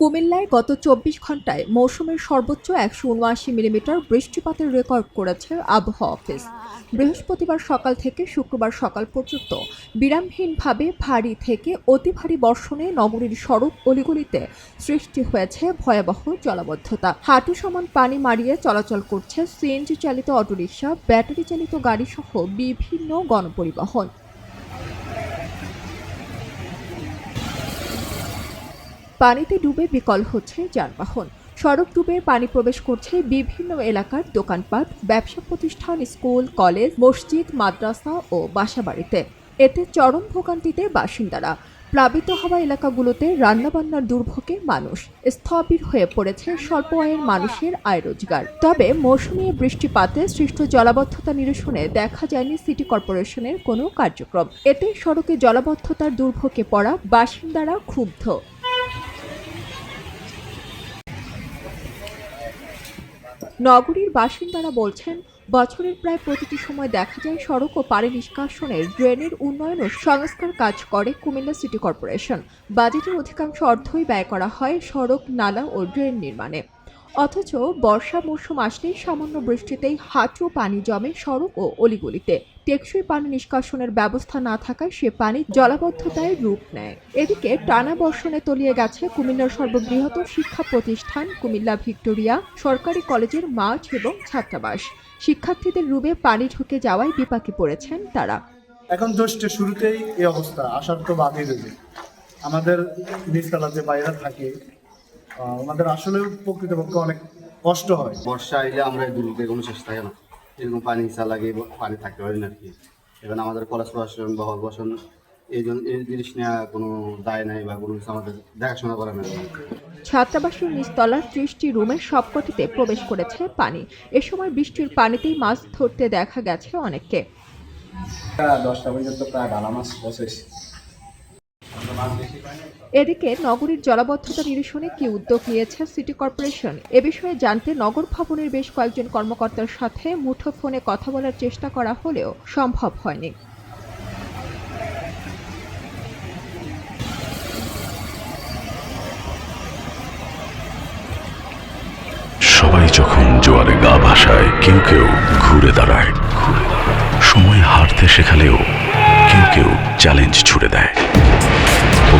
কুমিল্লায় গত চব্বিশ ঘন্টায় মৌসুমের সর্বোচ্চ একশো উনআশি মিলিমিটার বৃষ্টিপাতের রেকর্ড করেছে আবহাওয়া অফিস। বৃহস্পতিবার সকাল থেকে শুক্রবার সকাল পর্যন্ত বিরামহীনভাবে ভারী থেকে অতি ভারী বর্ষণে নগরীর সড়ক অলিগলিতে সৃষ্টি হয়েছে ভয়াবহ জলাবদ্ধতা। হাঁটু সমান পানি মারিয়ে চলাচল করছে সিএনজি চালিত অটোরিকশা ব্যাটারি চালিত গাড়ি সহ বিভিন্ন গণপরিবহন। পানিতে ডুবে বিকল হচ্ছে যানবাহন। সড়ক ডুবে পানি প্রবেশ করছে বিভিন্ন এলাকার দোকানপাট, ব্যবসা প্রতিষ্ঠান, স্কুল, কলেজ, মসজিদ, মাদ্রাসা ও বাসাবাড়িতে। এতে চরম ভোগান্তিতে বাসিন্দারা। প্লাবিত হওয়া এলাকাগুলোতে রান্নাবান্নার দুর্ভোগে মানুষ। স্থবির হয়ে পড়েছে স্বল্প আয়ের মানুষের আয় রোজগার। তবে মৌসুমী বৃষ্টিপাতে সৃষ্ট জলাবদ্ধতা নিরসনে দেখা যায়নি সিটি কর্পোরেশনের কোনো কার্যক্রম। এতে সড়কে জলাবদ্ধতার দুর্ভোগে পড়া বাসিন্দারা ক্ষুব্ধ। নগরীর বাসিন্দারা বলছেন, বছরের প্রায় প্রতিটি সময় দেখা যায় সড়ক ও পানি নিষ্কাশনের ড্রেনের উন্নয়ন ও সংস্কার কাজ করে কুমিল্লা সিটি কর্পোরেশন। বাজেটের অধিকাংশ অর্থই ব্যয় করা হয় সড়ক, নালা ও ড্রেন নির্মাণে। অথচ বর্ষা মৌসুম আসলেই সামান্য বৃষ্টিতেই হাঁটু পানি জমে সড়ক ও অলিগলিতে। টেকসই পানি নিষ্কাশনের ব্যবস্থা না থাকায় সে পানি জলাবদ্ধতায় রূপ নেয়। এদিকে টানা বর্ষণে তলিয়ে গেছে কুমিল্লার সর্ববৃহৎ শিক্ষা প্রতিষ্ঠান কুমিল্লা ভিক্টোরিয়া সরকারি কলেজের মাঠ এবং ছাত্রাবাস। শিক্ষার্থীদের রুমে পানি ঢুকে যাওয়ায় বিপাকে পড়েছেন তারা। এখন জ্যৈষ্ঠের শুরুতেই এই অবস্থা আসার তো বাদই রয়েছে আমাদের নিচতলা যে বাইরে থাকে ওনাদের আসলে প্রকৃতপক্ষে অনেক কষ্ট হয়। বর্ষা এলে আমরা এই কোনো শেষ থাকে না। এরকম পানি ইচ্ছা লাগে পানি থাকতে পারি না আর কি। এখন আমাদের কলেজ প্রশাসন বা হল প্রশাসন এই জন্য এই জিনিস নেওয়া কোনো দায় নাই বা কোনো আমাদের দেখাশোনা করা না ছাত্রাবাসের নিচতলার ত্রিশটি রুমের সবকটিতে প্রবেশ করেছে পানি। এ সময় বৃষ্টির পানিতেই মাছ ধরতে দেখা গেছে অনেককে। দশটা পর্যন্ত প্রায় ভালো মাছ বসেছি এদিকে নগরীর জলাবদ্ধতা নিরসনে কি উদ্যোগ নিয়েছে সিটি কর্পোরেশন? এ বিষয়ে জানতে নগর ভবনের বেশ কয়েকজন কর্মকর্তার সাথে মুঠোফোনে কথা বলার চেষ্টা করা হলেও সম্ভব হয়নি। সবাই যখন জোয়ারে গা ভাসায়, কেউ কেউ ঘুরে দাঁড়ায়। সময় হারতে শেখালেও কেউ কেউ চ্যালেঞ্জ ছুড়ে দেয়।